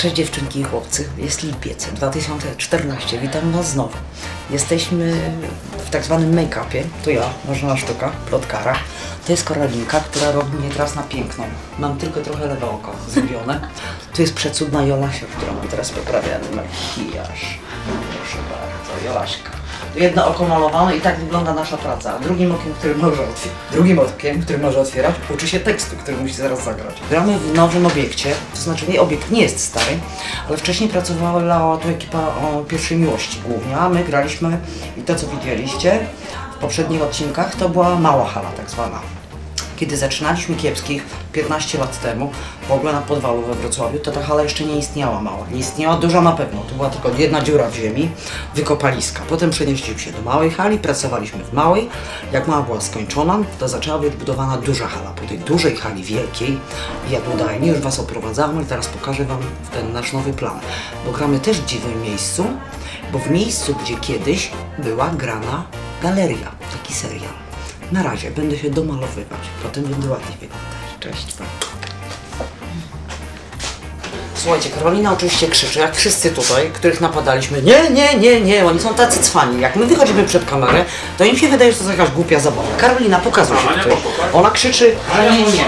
Cześć dziewczynki i chłopcy, jest lipiec 2014, witam Was znowu. Jesteśmy w tak zwanym make-upie, to ja, Marzena Sztuka, plotkara. To jest Karolinka, która robi mnie teraz na piękną. Mam tylko trochę lewe oko zrobione. Tu jest przecudna Jolasia, która ma teraz poprawiany makijaż. Proszę bardzo, Jolaśka. Jedno oko malowane i tak wygląda nasza praca. Drugim okiem, który może otwierać, drugim okiem, który może otwierać, uczy się tekstu, który musi zaraz zagrać. Gramy w nowym obiekcie, to znaczy nie, obiekt nie jest stary, ale wcześniej pracowała tu ekipa o pierwszej miłości głównie, a my graliśmy i to co widzieliście w poprzednich odcinkach to była mała hala tak zwana. Kiedy zaczynaliśmy kiepskich 15 lat temu, w ogóle na podwalu we Wrocławiu, to ta hala jeszcze nie istniała mała. Nie istniała duża na pewno, to była tylko jedna dziura w ziemi, wykopaliska. Potem przenieśliśmy się do małej hali, pracowaliśmy w małej. Jak mała była skończona, to zaczęła być budowana duża hala. Po tej dużej hali wielkiej, jadłodajni, już Was oprowadzamy i teraz pokażę Wam ten nasz nowy plan. Bo gramy też w dziwnym miejscu, bo w miejscu, gdzie kiedyś była grana galeria, taki serial. Na razie będę się domalowywać, potem będę ładnie wyglądać. Cześć, pa. Słuchajcie, Karolina oczywiście krzyczy, jak wszyscy tutaj, których napadaliśmy. Nie, nie, nie, nie, oni są tacy cwani. Jak my wychodzimy przed kamerę, to im się wydaje, że to jest jakaś głupia zabawa. Karolina, pokazuj się tutaj. Ona krzyczy, że nie, nie.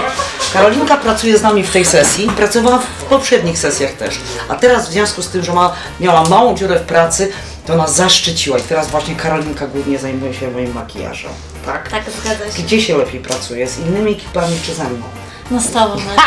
Karolinka pracuje z nami w tej sesji, pracowała w poprzednich sesjach też. A teraz w związku z tym, że ma, miała małą dziurę w pracy, to nas zaszczyciła. I teraz właśnie Karolinka głównie zajmuje się moim makijażem. Tak? Tak, zgadza się. Gdzie się lepiej pracuje? Z innymi ekipami czy ze mną? No z tobą. No.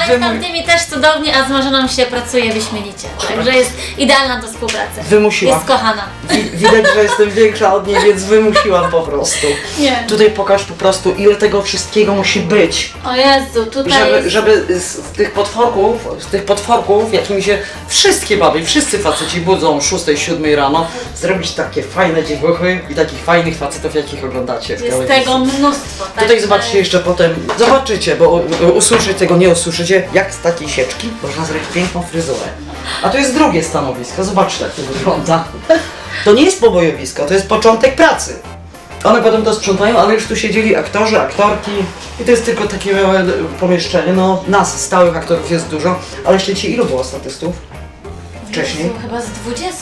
Ale z tamtymi też cudownie, a z Marzeną się pracuje wyśmienicie. Także jest idealna do współpracy. Wymusiła. Jest kochana. Wi- Widać, że jestem większa od niej, więc wymusiłam po prostu. Nie. Tutaj pokaż po prostu, ile tego wszystkiego musi być. O Jezu, tutaj Żeby, jest... żeby z, z tych potworków, z tych potworków, jakimi się wszystkie baby, wszyscy faceci budzą o 6-7 rano, zrobić takie fajne dziewuchy i takich fajnych facetów, jakich oglądacie w Jest telewizji. tego mnóstwo. Tutaj także- zobaczycie jeszcze potem, zobaczycie, bo u- usłyszycie tego, nie jak z takiej sieczki można zrobić piękną fryzurę. A to jest drugie stanowisko, zobaczcie jak to wygląda. To nie jest pobojowisko, to jest początek pracy. One potem to sprzątają, ale już tu siedzieli aktorzy, aktorki i to jest tylko takie małe pomieszczenie. No, nas, stałych aktorów jest dużo, ale jeszcze ci ilu było statystów? Wcześniej? Chyba z 20.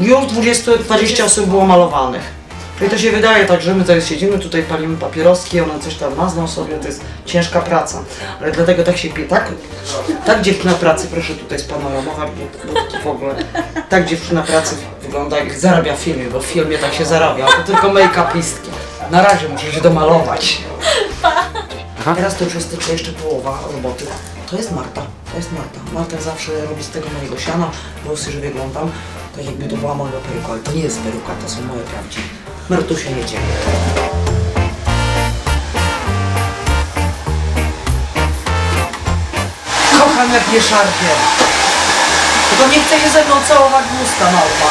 Już 20-20 osób było malowanych. I to się wydaje tak, że my tutaj siedzimy, tutaj palimy papieroski, one coś tam mazną sobie, to jest ciężka praca. Ale dlatego tak się pije, tak, tak dziewczyna pracy, proszę tutaj spanoramować, bo, bo w ogóle, tak dziewczyna pracy wygląda jak zarabia w filmie, bo w filmie tak się zarabia, to tylko make-upistki. Na razie muszę się domalować. Teraz to już jest tylko jeszcze połowa roboty. To jest Marta, to jest Marta. Marta zawsze robi z tego mojego siana, włosy, że wyglądam tak jakby to była moja peruka, ale to nie jest peruka, to są moje prawdziwe. Martusia jedziemy. Kocham jak je szarpie. Tylko nie chce się ze mną całować w usta małpa.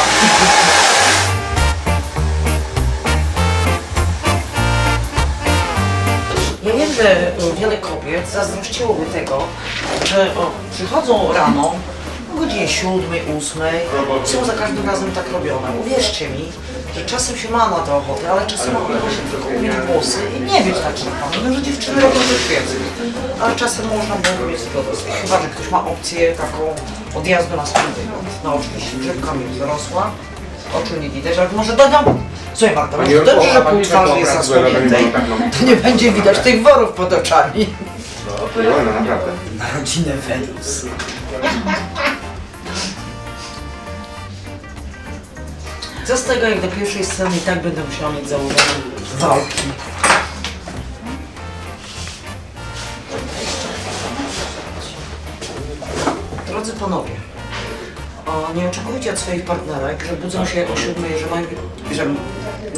Ja wiem, że wiele kobiet zazdrościłoby tego, że o, przychodzą rano o godzinie 7, 8 i są za każdym razem tak robione. Uwierzcie mi, że czasem się ma na to ochotę, ale czasem opłaca się tylko umyć włosy i nie być takim panem. Wiem, że dziewczyny robią coś więcej, ale czasem można było mieć zgodę. Chyba, że ktoś ma opcję taką odjazdu na wygląd. No oczywiście, grzybka mi wyrosła, oczu nie widać, ale może dodam... Słuchaj Marta, Pani może dobrze, że pół twarzy jest zasłoniętej, tak, to nie będzie widać tych worów pod oczami. No, no naprawdę. Na rodzinę Wenus. Co z tego, jak do pierwszej sceny i tak będę musiała mieć założone wałki. Drodzy panowie, o, nie oczekujcie od swoich partnerek, że budzą się o siódmej, że mają, że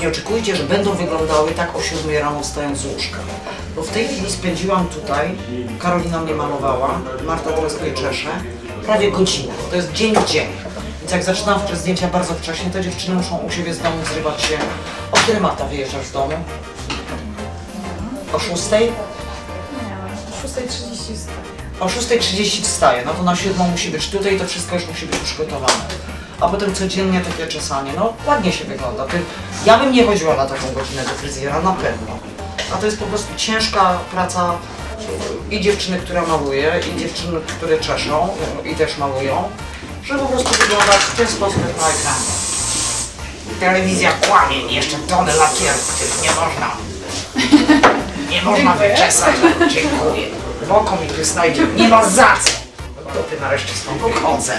nie oczekujcie, że będą wyglądały tak o siódmej rano wstając z łóżka. Bo w tej chwili spędziłam tutaj, Karolina mnie malowała, Marta teraz mnie czesze, prawie godzinę. To jest dzień w dzień. Więc jak zaczynam wczoraj zdjęcia bardzo wcześnie, to dziewczyny muszą u siebie z domu zrywać się. O której Marta wyjeżdżasz z domu? O szóstej? O 6.30 wstaję. O 6.30 wstaje, no to na 7 musi być tutaj to wszystko już musi być przygotowane. A potem codziennie takie czesanie, no ładnie się wygląda. Ty, ja bym nie chodziła na taką godzinę do fryzjera, na pewno. A to jest po prostu ciężka praca i dziewczyny, które maluje, i dziewczyny, które czeszą i też malują, żeby po prostu wyglądać w ten sposób jak na ekranie. Telewizja kłamie jeszcze tony lakierów, których nie można. Nie można wyczesać. Dziękuję. Boko mi tu znajdzie. Nie ma za co. Dopy nareszcie stąd wychodzę.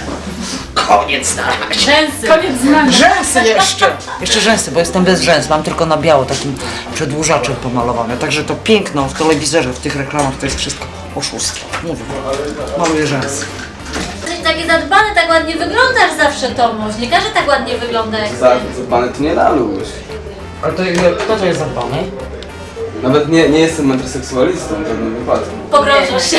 Koniec na razie. Rzęsy. Koniec znany. Rzęsy jeszcze! Jeszcze rzęsy, bo jestem bez rzęs, mam tylko na biało takim przedłużaczem pomalowane. Także to piękno w telewizorze, w tych reklamach to jest wszystko oszustwo. Mówię, maluję rzęsy. Taki zadbany, tak ładnie wyglądasz zawsze, Tomuś. Nie każdy tak ładnie wygląda jak Za- ty. Zadbany to nie laluś. Ale to kto to jest zadbany? Nawet nie, nie jestem metroseksualistą w żadnym wypadku. Pogrążasz się.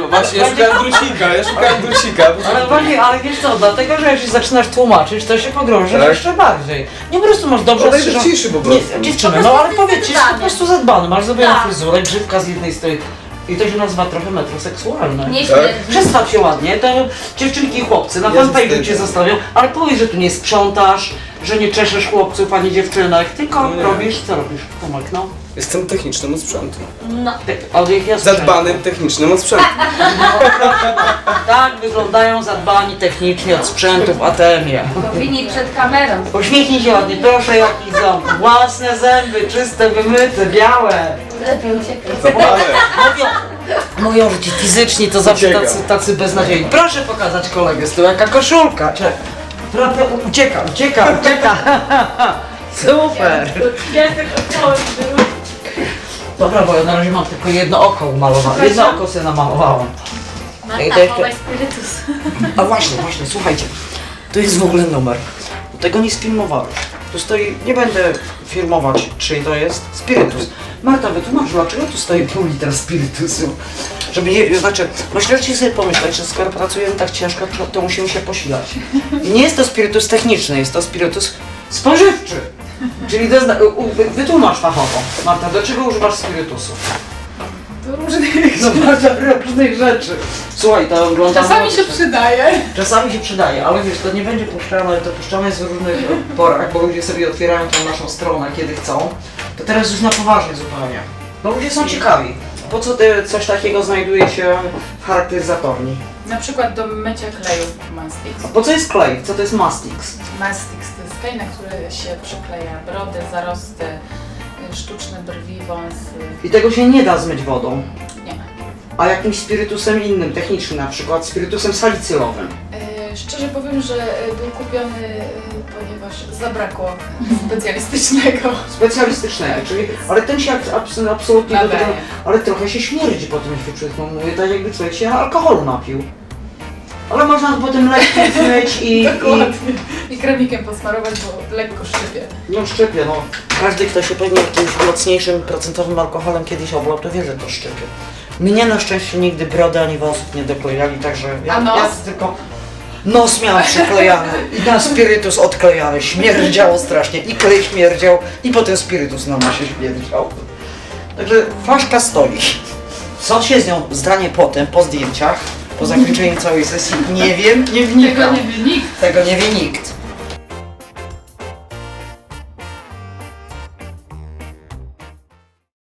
No właśnie, ja szukałem drucika, ja szukałem drucika. Ale właśnie, ale wiesz co, dlatego, że jeśli zaczynasz tłumaczyć, to się pogrążysz Tak? jeszcze bardziej. Nie po prostu masz dobrze Odejdź strzyżone- ciszy po Nie, prostu. dziewczyny, Po no prostu ale powiedz, jesteś jesteś po zadbany. prostu zadbany, masz zrobioną Tak. fryzurę, grzywka z jednej strony. I to się nazywa trochę metroseksualne. Nie Tak? Przestaw się ładnie, to dziewczynki i chłopcy na Ja fanpage'u cię zostawią, ale powiedz, że tu nie sprzątasz, że nie czeszesz chłopców ani dziewczynek, tylko No nie. robisz, co robisz, Tomek, no? Jestem technicznym od sprzętu. No. Tak, od ich jest Zadbanym technicznym od sprzętu. Tak wyglądają zadbani technicznie od sprzętu w ATM-ie. Powinni przed kamerą. Uśmiechnij się ładnie, proszę jaki ząb. Własne zęby, czyste, wymyte, białe. Mówią, że ci fizyczni to zawsze Ucieka. tacy, tacy beznadziejni. Proszę pokazać kolegę z tyłu, jaka koszulka. Cze- Prawda, ucieka, ucieka, ucieka. Super. Dobra, bo ja na razie mam tylko jedno oko umalowane. Jedno oko sobie namalowałam. I to Marta, jeszcze- chowaj spirytus. A właśnie, właśnie, słuchajcie. To jest w ogóle numer. Tego nie sfilmowałeś. Tu stoi, nie będę filmować, czyj to jest, spirytus. Marta, wytłumacz, dlaczego tu stoi pół litra spirytusu? Żeby nie, znaczy, myślcie sobie pomyśleć, że skoro pracujemy tak ciężko, to, musimy się posilać. I nie jest to spirytus techniczny, jest to spirytus spożywczy. Czyli to jest, u- u- wytłumacz fachowo. Marta, do czego używasz spirytusu? Do różnych No różnych rzeczy. Słuchaj, to oglądam... Czasami się przydaje. Czasami się przydaje, ale wiesz, to nie będzie puszczane, to puszczane jest w różnych porach, bo ludzie sobie otwierają tą naszą stronę, kiedy chcą. To teraz już na poważnie zupełnie. No ludzie są ciekawi. Po co ty, coś takiego znajduje się w charakteryzatorni? Na przykład do mycia kleju Mastix. A po co jest klej? Co to jest mastix? Mastix to jest klej, na który się przykleja brody, zarosty, y, sztuczne brwi, wąsy. I tego się nie da zmyć wodą. Nie. A jakimś spirytusem innym, technicznym na przykład, spirytusem salicylowym. Y, Szczerze powiem, że y, był kupiony, y, ponieważ zabrakło specjalistycznego. Specjalistycznego, czyli, ale ten się abs- abs- absolutnie do tego, ale trochę się śmierdzi po tym świeczniku. Mówię tak jakby człowiek się alkoholu napił. Ale można potem lekko zmyć i, i Dokładnie. I kremikiem posmarować, bo lekko szczypie. no szczypie, no. Każdy, kto się pewnie jakimś mocniejszym procentowym alkoholem kiedyś oblał, to wie, że to szczypie. Mnie na szczęście nigdy brody ani włosów nie doklejali, także ja, A nos? ja tylko nos miałam przyklejany i na spirytus odklejany. Śmierdziało strasznie i klej śmierdział i potem spirytus na nosie śmierdział. Także flaszka stoi. Co się z nią zdanie potem, po zdjęciach, po zakończeniu całej sesji, nie wiem, nie Tego wnikam. nie wie nikt. Tego nie wie nikt.